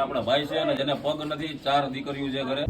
આપણા ભાઈ છે જેને પગ નથી, ચાર દીકરીઓ છે ઘરે.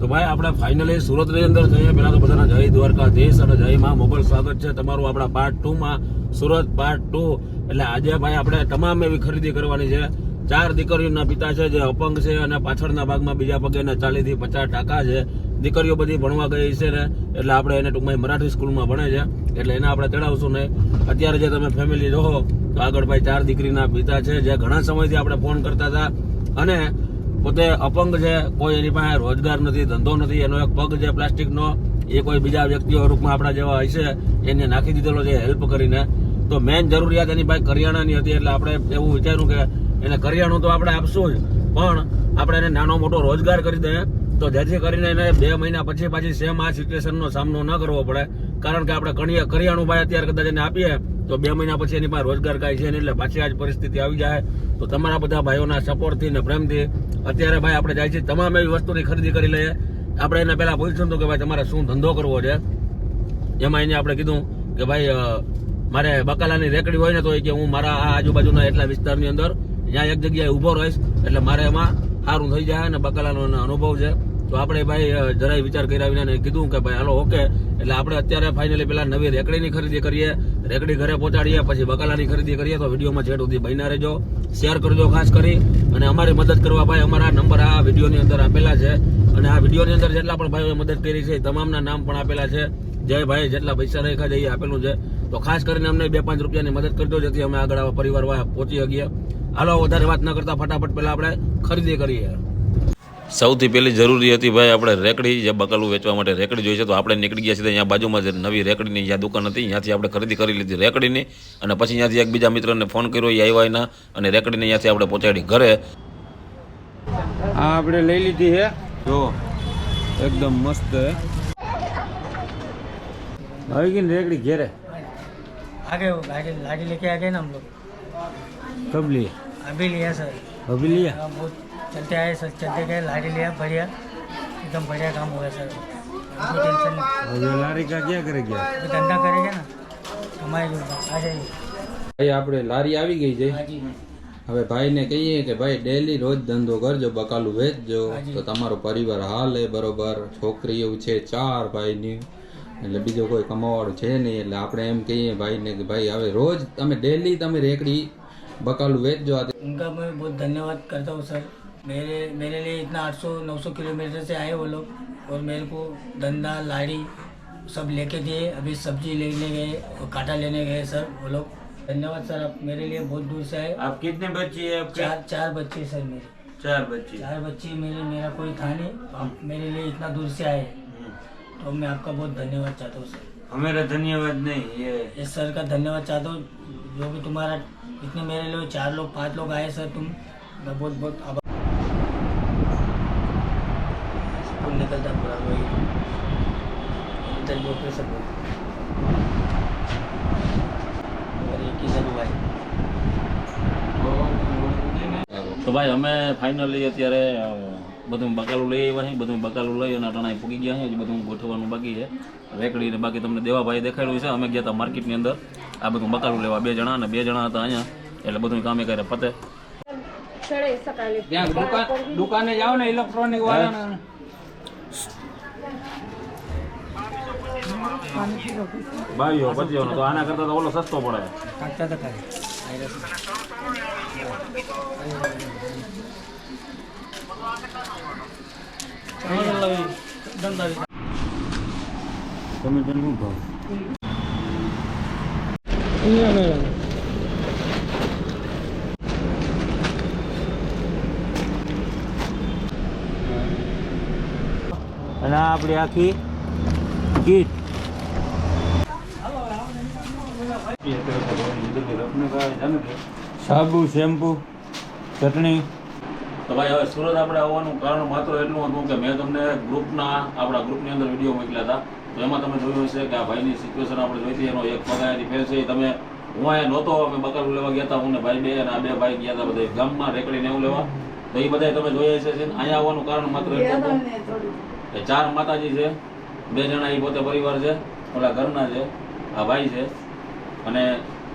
તો ભાઈ, આપણે ફાઇનલી સુરતની અંદર જઈએ. પેલા તો બધાના જય દ્વારકાધીશ અને જય માં મોગલ સ્વાગત છે તમારું આપણા પાર્ટ ટુ માં. સુરત પાર્ટ ટુ એટલે આજે ભાઈ આપણે તમામ એવી ખરીદી કરવાની છે. ચાર દીકરીઓના પિતા છે, જે અપંગ છે અને પાછળના ભાગમાં બીજા પગે એના ચાલીસથી પચાસ ટકા છે. દીકરીઓ બધી ભણવા ગઈ છે ને. એટલે આપણે એને ટૂંકમાં મરાઠી સ્કૂલમાં ભણે છે. એટલે એને આપણે ચડાવશું નહીં. અત્યારે જે તમે ફેમિલી રહો, તો આગળ ભાઈ ચાર દીકરીના પિતા છે, જે ઘણા સમયથી આપણે ફોન કરતા હતા. અને પોતે અપંગ છે, કોઈ એની પાસે રોજગાર નથી, ધંધો નથી, એનો એક પગ છે પ્લાસ્ટિકનો, એ કોઈ બીજા વ્યક્તિઓ રૂપમાં આપણા જેવા હશે એને નાખી દીધેલો છે હેલ્પ કરીને. તો મેન જરૂરિયાત એની પાસે કરિયાણાની હતી, એટલે આપણે એવું વિચાર્યું કે એને કરિયાણું તો આપણે આપશું જ, પણ આપણે એને નાનો મોટો રોજગાર કરી દઈએ. તો જેથી કરીને એને બે મહિના પછી પાછી સેમ આ સિચ્યુએશનનો સામનો ન કરવો પડે. કારણ કે આપણે કણિયા કરિયાણું ભાઈ અત્યારે કદાચ એને આપીએ, તો બે મહિના પછી એની પાસે રોજગાર કાંઈ છે એટલે પાછી આ જ પરિસ્થિતિ આવી જાય. તો તમારા બધા ભાઈઓના સપોર્ટથી ને પ્રેમથી અત્યારે ભાઈ આપણે જાય છે તમામ એવી વસ્તુની ખરીદી કરી લઈએ. આપણે એને પહેલાં પૂછ્યું હતું કે ભાઈ તમારે શું ધંધો કરવો છે? એમાં એને આપણે કીધું કે ભાઈ મારે બકાલાની રેકડી હોય ને તો એ કે હું મારા આ આજુબાજુના એટલા વિસ્તારની અંદર, જ્યાં એક જગ્યાએ ઊભો રહીશ, એટલે મારે એમાં સારું થઈ જાય અને બકાલાનો અનુભવ છે. તો આપણે ભાઈ જરાય વિચાર કર્યા વિના કીધું કે ભાઈ, હાલો, ઓકે. એટલે આપણે અત્યારે ફાઇનલી પેલા નવી રેકડીની ખરીદી કરીએ. રેકડી ઘરે પહોંચાડીએ, પછી બકાલાની ખરીદી કરીએ. તો વિડીયોમાં છેટ સુધી બન્યા રહેજો. શેર કરજો ખાસ કરી. અને અમારી મદદ કરવા ભાઈ, અમારા નંબર આ વિડીયોની અંદર આપેલા છે. અને આ વિડીયોની અંદર જેટલા પણ ભાઈઓએ મદદ કરી છે તમામના નામ પણ આપેલા છે. જય ભાઈ, જેટલા પૈસા રાખ્યા છે આપેલું છે. તો ખાસ કરીને અમને બે પાંચ રૂપિયાની મદદ કરજો, જેથી અમે આગળ પરિવાર પહોંચી શકીએ. હાલો, વધારે વાત ન કરતા, ફટાફટ પહેલા આપણે ખરીદી કરીએ. સૌથી પહેલી જરૂરી હતી ભાઈ આપણે રેકડી જે બકાલું વેચવા માટે રેકડી જોઈએ છે તો આપણે નીકળી ગયા સીધા અહીંયા બાજુમાં જે નવી રેકડીની જ્યાં દુકાન હતી ત્યાંથી આપણે ખરીદી કરી લીધી રેકડીની અને પછી ત્યાંથી એક બીજા મિત્રને ફોન કર્યો એ આવ્યા એના અને રેકડીને ત્યાંથી આપણે પહોંચાડી ઘરે આ આપણે લઈ લીધી છે જો એકદમ મસ્ત હે આવી ગઈ ને રેકડી ઘેરે आ गए वो गाड़ी गाड़ी लेके आ गए ना हम लोग કબ લી अभी लिया सर અભી લિયા हम बहुत चलते आए सर चलते गए गाड़ी लिया बढ़िया एकदम बढ़िया काम हुआ सर कोई टेंशन नहीं હવે લારી કા ક્યાં કરે ગયા अभी धंधा करेंगे ना हमारे आ जाइए ભાઈ આપણે લારી આવી ગઈ છે हाँ जी હવે ભાઈને કહીએ કે ભાઈ ડેલી રોજ ધંધો કરજો બકાલું વેચજો હાજી. તો તમારો પરિવાર હાલે બરોબર છોકરીઓ છે ચાર ભાઈની એટલે બીજો કોઈ કમાવાળું છે નહીં એટલે આપણે એમ કહીએ ભાઈને કે ભાઈ હવે રોજ તમે ડેલી તમે રેકડી બકાલું વેચજો આ उनका मैं बहुत धन्यवाद करता हूँ सर मेरे मेरे लिए इतना 800 900 किलोमीटर से आए वो लोग और मेरे को धंधा लाड़ी सब लेके दिए। अभी सब्ज़ी लेने गए और कांटा लेने गए सर वो लोग। धन्यवाद सर आप मेरे लिए बहुत दूर से आए। आप कितने बच्चे हैं चार चार बच्चे सर मेरे। चार बच्चे। चार बच्चे मेरे मेरा कोई था नहीं। आप मेरे लिए इतना दूर से आए। तो मैं आपका बहुत धन्यवाद चाहता हूँ सर। हमारा धन्यवाद नहीं ये। इस सर का धन्यवाद चाहता हूँ। जो भी तुम्हारा इतने मेरे लिए चार लोग पाँच लोग आए सर तुम। मैं बहुत बहुत आभार इधर भी ऊपर सब और एक ही सर हुआ है તો ભાઈ અમે ફાઇનલી અત્યારે અ, બધું બકાલું લઈ આવ્યા છે બધું બકાલું લઈ અને અટાણા પૂગી ગયા છે હજી બધું ગોઠવવાનું બાકી છે રેકડી ને બાકી તમને દેવાભાઈ દેખાડ્યું છે અમે ગયા હતા માર્કેટની અંદર આ બધું બકાલું લેવા બે જણા અને બે જણા હતા અહીંયા એટલે બધું કામે કરે પતે ત્યાં દુકાન દુકાને જાઓ ને ઇલેક્ટ્રોનિક વાળાને બાવીઓ પચીસો તો આના કરતાં તો ઓલો સસ્તો પડે. તમે જન્મ ભાવ અને આપણી આખી કીટ. સાબુ શેમ્પુ ચટણી. તો ભાઈ હવે સુરત આપણે આવવાનું કારણ માત્ર એટલું હતું કે મેં તમને ગ્રુપના આપણા ગ્રુપની અંદર વીડિયો મોકલ્યા હતા. તો એમાં તમે જોયું હશે કે આ ભાઈની સિચ્યુએશન આપણે જોઈ હતી એનો એક પગ ફેર છે. તમે હું અહીંયા નહોતો અમે બકાલું લેવા ગયા હતા હું ને ભાઈ બે અને આ બે ભાઈ ગયા હતા બધા ગામમાં રેકડીને એવું લેવા. તો એ બધા તમે જોયા હશે છે અહીંયા આવવાનું કારણ માત્ર એટલું હતું કે ચાર માતાજી છે બે જણા એ પોતે પરિવાર છે ઓલા ઘરના છે આ ભાઈ છે. અને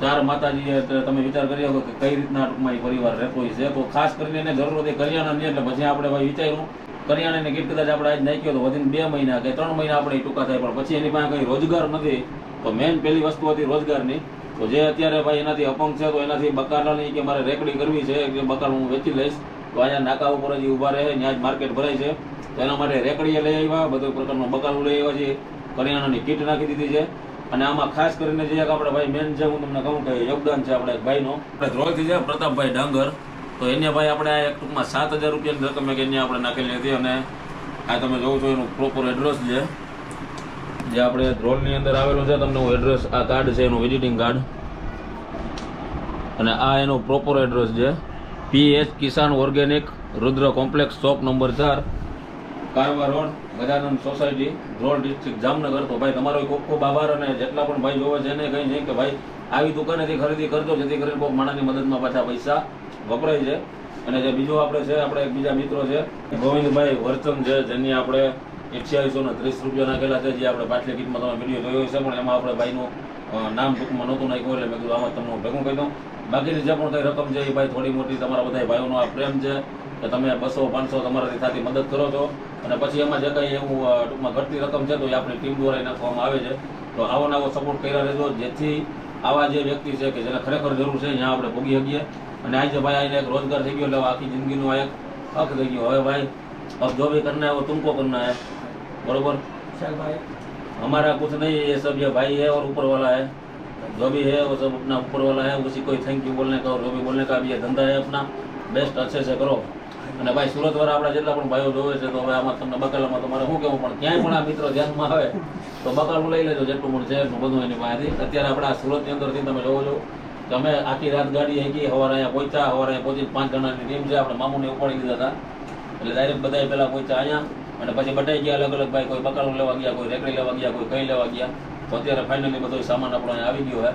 ચાર માતાજી તમે વિચાર કરી શકો કે કઈ રીતના ટૂંકમાં એ પરિવાર રહેતો છે. તો ખાસ કરીને એને જરૂર હતી કરિયાણાની, એટલે પછી આપણે ભાઈ વિચાર્યું, કરિયાણાની કીટ કદાચ આપણે આજ નાખ્યો તો વધીને બે મહિના કે ત્રણ મહિના આપણે ટૂંકા થાય, પણ પછી એની પાસે કંઈ રોજગાર નથી. તો મેન પહેલી વસ્તુ હતી રોજગારની. તો જે અત્યારે ભાઈ એનાથી અપંગ છે, તો એનાથી બકાલાની કે મારે રેકડી કરવી છે કે બકાલ હું વેચી લઈશ. તો અહીંયા નાકા ઉપર જ ઊભા રહે ત્યાં જ માર્કેટ ભરાય છે. તો એના માટે રેકડીએ લઈ આવ્યા, બધો પ્રકારનો બકાલું લઈ આવ્યા છે કરિયાણાની કીટ નાખી દીધી છે. અને આમાં ખાસ કરીને જે આપણે ભાઈ મેન છે હું તમને કહું કે યોગદાન છે આપણે ભાઈનો. આપણે ધ્રોલથી છે પ્રતાપભાઈ ડાંગર. તો એને ભાઈ આપણે આ એક ટૂંકમાં સાત હજાર રૂપિયાની રકમ એક એને આપણે નાખેલી હતી અને આ તમે જોવો છો એનું પ્રોપર એડ્રેસ છે. જે આપણે ધ્રોલની અંદર આવેલું છે, તમને હું એડ્રેસ આ કાર્ડ છે, એનું વિઝિટિંગ કાર્ડ અને આ એનું પ્રોપર એડ્રેસ છે. P H Kisan organic Rudra complex shop number ચાર Karva road Gajanand society Dhrol district Jamnagar. તો ભાઈ, તમારો ખૂબ ખૂબ આભાર અને જેટલા પણ ભાઈ જોવે છે એને કહી છે કે ભાઈ, આવી દુકાનેથી ખરીદી કરજો, જેથી કરીને કોઈ માણસની મદદમાં પાછા પૈસા વપરાય છે. અને જે બીજો આપણે છે, આપણે એક બીજા મિત્રો છે, ગોવિંદભાઈ વર્ચન છે, જેની આપણે એકસો ને ત્રીસ રૂપિયા નાખેલા છે, જે આપણે પાછલી કીટમાં તમે વીડિયો જોયો છે પણ એમાં આપણે ભાઈનું નામ ટૂંકમાં નહોતું નાખ્યું એટલે મેં કીધું, આમાં તમને ભેગું કહી દઉં. બાકીની જે પણ કંઈ રકમ છે, એ ભાઈ થોડી મોટી, તમારા બધા ભાઈઓનો આ પ્રેમ છે. કે તમે બસો પાંચસો તમારાથી થતી મદદ કરો છો અને પછી એમાં જે કંઈ એવું અ, ટૂંકમાં ઘટતી રકમ છે તો એ આપણી ટીમ દ્વારા ય નાખવામાં આવે છે તો આવો નવો સપોર્ટ કર્યા રહેજો જેથી આવા જે વ્યક્તિ છે કે જેને ખરેખર જરૂર છે ત્યાં આપણે ભોગી શકીએ અને આજે ભાઈ આને એક રોજગાર થઈ ગયો એટલે હવે આખી જિંદગીનો આ એક હક થઈ ગયો હવે ભાઈ अब जो भी करना है वो तुमको करना है बरोबर चल भाई हमारा कुछ नहीं है ये सब ये भाई है और ऊपर वाला है जो भी है वो सब अपना ऊपर वाला है उसी को थैंक यू बोलने का और जो भी बोलने का भी ये धंधा है अपना बेस्ट अच्छे से કરો અને ભાઈ સુરત વાળા આપણા જેટલા પણ ભાઈઓ જોવે છે, તો હવે આમાં તમને બકાલામાં તમારે શું કેવું પણ ક્યાંય પણ આ મિત્રો ધ્યાનમાં આવે, તો બકાલું લઈ લેજો જેટલું પણ છે, એટલું બધું એની પાસેથી અત્યારે આપણા સુરતની અંદરથી તમે જોવો છો તમે આખી રાત ગાડી આવી સવારે અહીંયા પહોંચ્યા, સવારે અહીંયા પહોંચી પાંચ જણાની ટીમ છે, આપણે મામુને ઉપાડી દીધા હતા. એટલે ડાયરેક્ટ બધા પહેલા પહોંચ્યા અહીંયા, અને પછી બટાઈ ગયા અલગ અલગ ભાઈ, કોઈ બકાલું લેવા ગયા, કોઈ રેકડી લેવા ગયા, કોઈ કઈ લેવા ગયા. તો અત્યારે ફાઇનલી બધો સામાન આપણો અહીંયા આવી ગયો છે.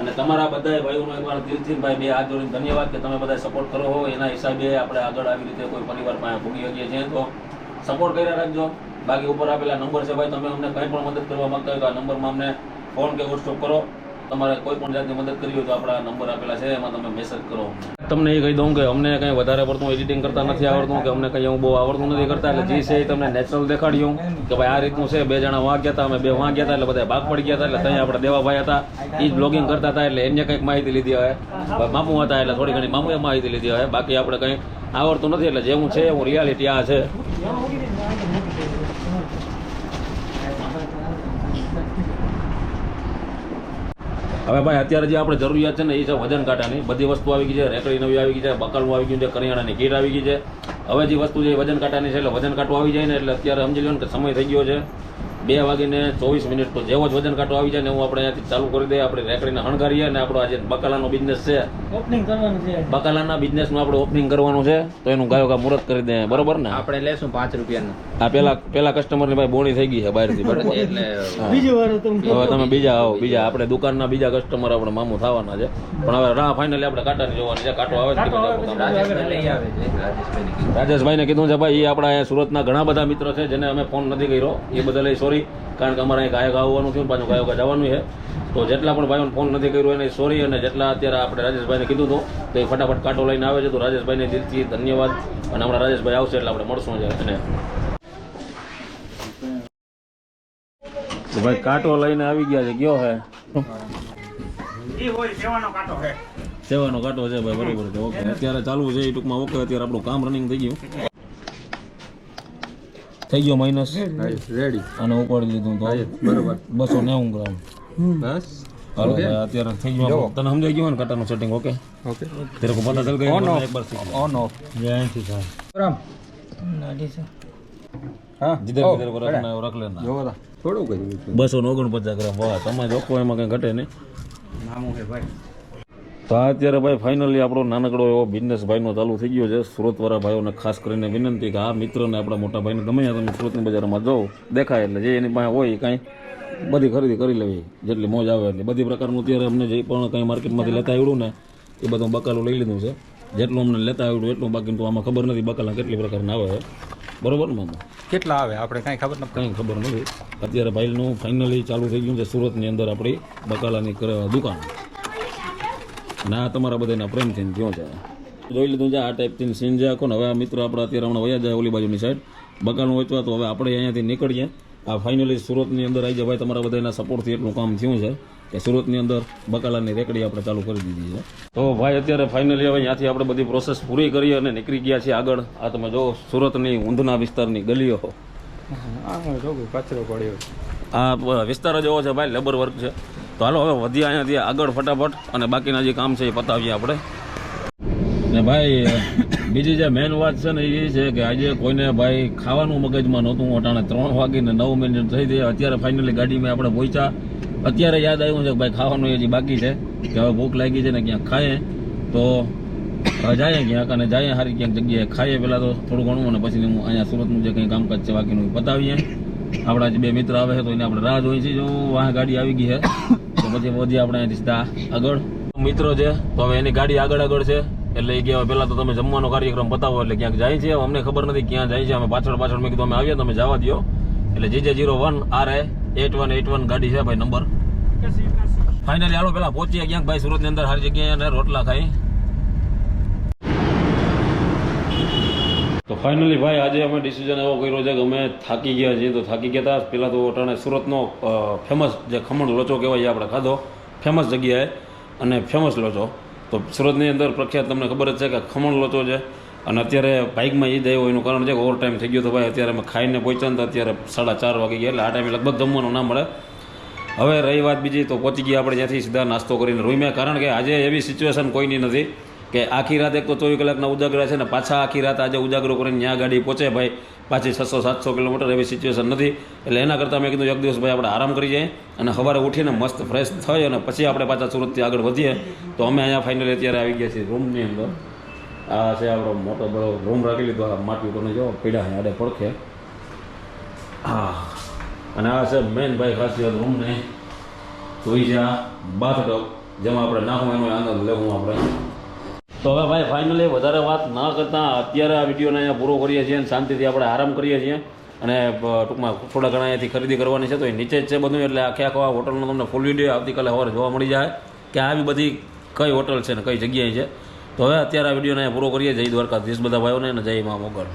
અને તમારા બધા ભાઈઓનો એકવાર દિલથી ભાઈ બે હાથ જોડીને ધન્યવાદ કે તમે બધા સપોર્ટ કરો હો. એના હિસાબે આપણે આગળ આવી રીતે કોઈ પરિવાર પાસે ભૂગી શકીએ છીએ. તો સપોર્ટ કર્યા રાખજો. બાકી ઉપર આપેલા નંબર છે ભાઈ, તમે અમને કંઈ પણ મદદ કરવા માગતા હોય તો આ નંબરમાં અમને ફોન કે વોટ્સઅપ કરો. તમારે કોઈ પણ જાતની મદદ કરવી હોય તો આપણા નંબર આપેલા છે એમાં તમે મેસેજ કરો તમને એ કહી દઉં કે અમને કંઈ વધારે પડતું એડિટિંગ કરતા નથી આવડતું કે અમને કંઈ હું બહુ આવડતું નથી કરતા એટલે જે છે એ તમને નેચરલ દેખાડ્યું કે ભાઈ આ રીતનું છે બે જણા વાં ગયા હતા અમે બે વાં ગયા હતા એટલે બધા ભાગ પડી ગયા હતા એટલે ત્યાં આપણે દેવાભાઈ હતા એ જ બ્લોગિંગ કરતા હતા એટલે એમને કંઈક માહિતી લીધી હોય મામુ હતા એટલે થોડી ઘણી મામુએ માહિતી લીધી હોય બાકી આપણે કંઈ આવડતું નથી એટલે જેવું છે એવું રિયાલિટી આ છે. હવે ભાઈ, અત્યારે જે આપણે જરૂરિયાત છે ને એ છે વજન કાંટાની. બધી વસ્તુ આવી ગઈ છે, રેકડી નવી આવી ગઈ છે, બકાલું આવી ગયું છે, કરિયાણાની કીટ આવી ગઈ છે. હવે જે વસ્તુ જે વજન કાંટાની છે, એટલે વજન કાંટો આવી જાય ને, એટલે અત્યારે સમજી લો ને કે સમય થઈ ગયો છે. બે વાગીને ચોવીસ મિનિટ તો જેવો જ વજન કાંટો આવી જાય ને હું આપણે અહીંયાથી ચાલુ કરી દઈએ આપણે રેકડીને હણગારીએ અને આપણો આજે બકાલાનો બિઝનેસ છે ઓપનિંગ કરવાનું છે. બકાલાના બિઝનેસનું આપણે ઓપનિંગ કરવાનું છે તો એનું ગાયો ગા મુહૂર્ત કરી દે બરોબર ને? આપણે લેશું પાંચ રૂપિયાનું. આ પેલા પેલા કસ્ટમરની ભાઈ બોણી થઈ ગઈ છે બહારથી એટલે બીજી વાર તમે બીજા આવો બીજા આપણે દુકાનના બીજા કસ્ટમર આપણે મામુ થવાના છે. પણ હવે રાહ ફાઇનલી આપણે કાંટાની જોવાની છે કાંટો આવે રાજેશભાઈને કીધું. છે ભાઈ એ આપણા સુરતના ઘણા બધા મિત્રો છે જેને અમે ફોન નથી કર્યો એ બદલ સોરી કારણ કે અમારે અહીં ગાયક આવવાનું થયું પાછું ગાયક જવાનું છે. તો જેટલા પણ ભાઈઓને ફોન નથી કર્યો એને સોરી અને જેટલા અત્યારે આપણે રાજેશભાઈને કીધું હતું તો એ ફટાફટ કાંટો લઈને આવે છે. તો રાજેશભાઈને દિલથી ધન્યવાદ અને હમણાં રાજેશભાઈ આવશે એટલે આપણે મળશું છે એને ભાઈ કાંટો લઈને આવી ગયા છે કયો હે? સેવાનો કાંટો છે ભાઈ બરોબર છે ઓકે. અત્યારે ચાલુ છે એ ટૂંકમાં ઓકે અત્યારે આપણું કામ રનિંગ થઈ ગયું. થઈ ગયો માઇનસ રેડી અને ઉપાડી લીધું તો બરોબર. બસો નેવું ગ્રામ. બસ. અત્યારે થઈ ગયો તને સમજાઈ ગયું ને કટરનું સેટિંગ ઓકે? રખ લેના જોવો તા. થોડું ગ્રામ વાહ તમારે એમાં કઈ ઘટે નહીં. ભાઈ. તો આ અત્યારે ભાઈ ફાઇનલી આપણો નાનકડો એવો બિઝનેસ ભાઈનો ચાલુ થઈ ગયો છે. સુરતવાળા ભાઈઓને ખાસ કરીને વિનંતી કે આ મિત્રને આપણા મોટા ભાઈને ગમે તમે સુરતની બજારમાં જાઓ દેખાય એટલે જે એની પાસે હોય એ કાંઈ બધી ખરીદી કરી લેવી જેટલી મોજ આવે એટલે. બધી પ્રકારનું અત્યારે અમને જે પણ કંઈ માર્કેટમાંથી લેતા આવડ્યું ને એ બધું બકાલું લઈ લીધું છે. જેટલું અમને લેતા આવડ્યું એટલું બાકી તો આમાં ખબર નથી બકાલા કેટલી પ્રકારના આવે બરોબર ને મામા? કેટલા આવે? આપણે કાંઈ ખબર નથી. કંઈ ખબર નથી. અત્યારે ભાઈનું ફાઇનલી ચાલુ થઈ ગયું છે સુરતની અંદર આપણી બકાલાની દુકાન. આ તમારા બધાના પ્રેમથી થયો છે જોઈ લીધું છે આ ટાઈપથી સીન છે આખો ને. હવે આ મિત્રો આપણે અત્યારે હમણાં વયા જાય ઓલી બાજુની સાઈડ બકાનું વેચવા તો હવે આપણે અહીંયાથી નીકળીએ. આ ફાઇનલી સુરતની અંદર આવી જાય. ભાઈ તમારા બધાના સપોર્ટથી એટલું કામ થયું છે કે સુરતની અંદર બકાલાની રેકડી આપણે ચાલુ કરી દીધી છે. તો ભાઈ અત્યારે ફાઇનલી હવે ત્યાંથી આપણે બધી પ્રોસેસ પૂરી કરી અને નીકળી ગયા છીએ આગળ. આ તમે જો સુરતની ઊંધના વિસ્તારની ગલીઓ. આ વિસ્તાર જ એવો છે ભાઈ લેબર વર્ક છે. તો હાલો, હવે વધ્યા અહીંયાથી આગળ ફટાફટ અને બાકીના જે કામ છે એ પતાવીએ આપણે. ને ભાઈ, બીજી જે મેન વાત છે ને એ છે કે આજે કોઈને ભાઈ ખાવાનું મગજમાં નહોતું, અટાણે ત્રણ વાગીને નવ મિનિટ થઈ ગઈ અત્યારે ફાઇનલી ગાડીમાં આપણે પહોંચ્યા. અત્યારે યાદ આવ્યું છે કે ભાઈ ખાવાનું હજી બાકી છે. કે હવે ભૂખ લાગી છે ને ક્યાંક ખાઈએ. તો જાય ક્યાંક અને જાય સારી ક્યાંક જગ્યાએ ખાઈએ પહેલાં તો થોડું ઘણું અને પછી હું અહીંયા સુરતનું જે કંઈ કામકાજ છે બાકીનું એ પતાવીએ. આપણા જે બે મિત્ર આવે છે તો એને આપણે રાહ જોઈએ છીએ જો વાહ, ગાડી આવી ગઈ છે. પછી વધી આપણે સીધા આગળ. મિત્રો છે તો હવે એની ગાડી આગળ આગળ છે એટલે એ કે પહેલાં તો તમે જમવાનો કાર્યક્રમ બતાવો એટલે ક્યાંક જાય છે. અમને ખબર નથી ક્યાં જાય છે અમે પાછળ પાછળ મેં કીધું અમે આવ્યા તમે જવા દો એટલે જે જે zero one R A eight one eight one ગાડી છે ભાઈ નંબર. ફાઇનલી હાલો પેલા પહોંચીએ ક્યાંક ભાઈ સુરતની અંદર સારી જગ્યાએ રોટલા ખાઈ. ફાઇનલી ભાઈ આજે અમે ડિસિઝન એવો કર્યો છે કે અમે થાકી ગયા છીએ. તો થાકી ગયા હતા. પહેલાં તો અટાણે સુરતનો ફેમસ જે ખમણ લોચો કહેવાય એ આપણે ખાધો. ફેમસ જગ્યાએ અને ફેમસ લોચો. તો સુરતની અંદર પ્રખ્યાત તમને ખબર જ છે કે ખમણ લોચો છે. અને અત્યારે બાઇકમાં એ જાય એનું કારણ છે કે ઓવર ટાઈમ થઈ ગયો તો ભાઈ અત્યારે અમે ખાઈને પહોંચ્યા ને અત્યારે સાડા ચાર વાગી ગયા. એટલે આ ટાઈમે લગભગ જમવાનું ના મળે. હવે રહી વાત બીજી તો પહોંચી ગયા આપણે ત્યાંથી સીધા નાસ્તો કરીને. રૂમ્યા કારણ કે આજે એવી સિચ્યુએશન કોઈની નથી. કે આખી રાત એક તો ચોવીસ કલાકના ઉજાગરા છે ને પાછા આખી રાત આજે ઉજાગરો કરીને ત્યાં ગાડી પહોંચે ભાઈ. પાછી છસો, સાતસો કિલોમીટર એવી સિચ્યુએશન નથી. એટલે એના કરતાં મેં કીધું, એક દિવસ ભાઈ આપણે આરામ કરી જઈએ અને સવારે ઉઠીને મસ્ત ફ્રેશ થઈ અને પછી આપણે પાછા સુરતથી આગળ વધીએ. તો અમે અહીંયા ફાઇનલી અત્યારે આવી ગયા છીએ રૂમની અંદર. આ છે આપણો મોટો બળો રૂમ રાખી લીધો, આ માટી તમે જો પીડા આડે પડખે. હા. અને આ છે મેન ભાઈ ખાસિયત નહીં છે આ બાથટબ જેમાં આપણે નાખવું એનો આનંદ લેવું આપણે. તો હવે ભાઈ ફાઇનલી વધારે વાત ન કરતાં અત્યારે આ વિડીયોને અહીંયા પૂરો કરીએ છીએ અને શાંતિથી આપણે આરામ કરીએ છીએ. અને ટૂંકમાં થોડા ઘણા અહીંયાથી ખરીદી કરવાની છે, તો એ નીચે જ છે બધું, એટલે આખે આખો આ હોટલનો તમને ફૂલ વીડિયો આવતીકાલે સવારે જોવા મળી જાય કે આવી બધી કઈ હોટલ છે ને કઈ જગ્યાએ છે. તો હવે અત્યારે આ વિડીયોને પૂરો કરીએ. જય દ્વારકાધીશ બધા ભાઈઓને અને જય મા મોગલ.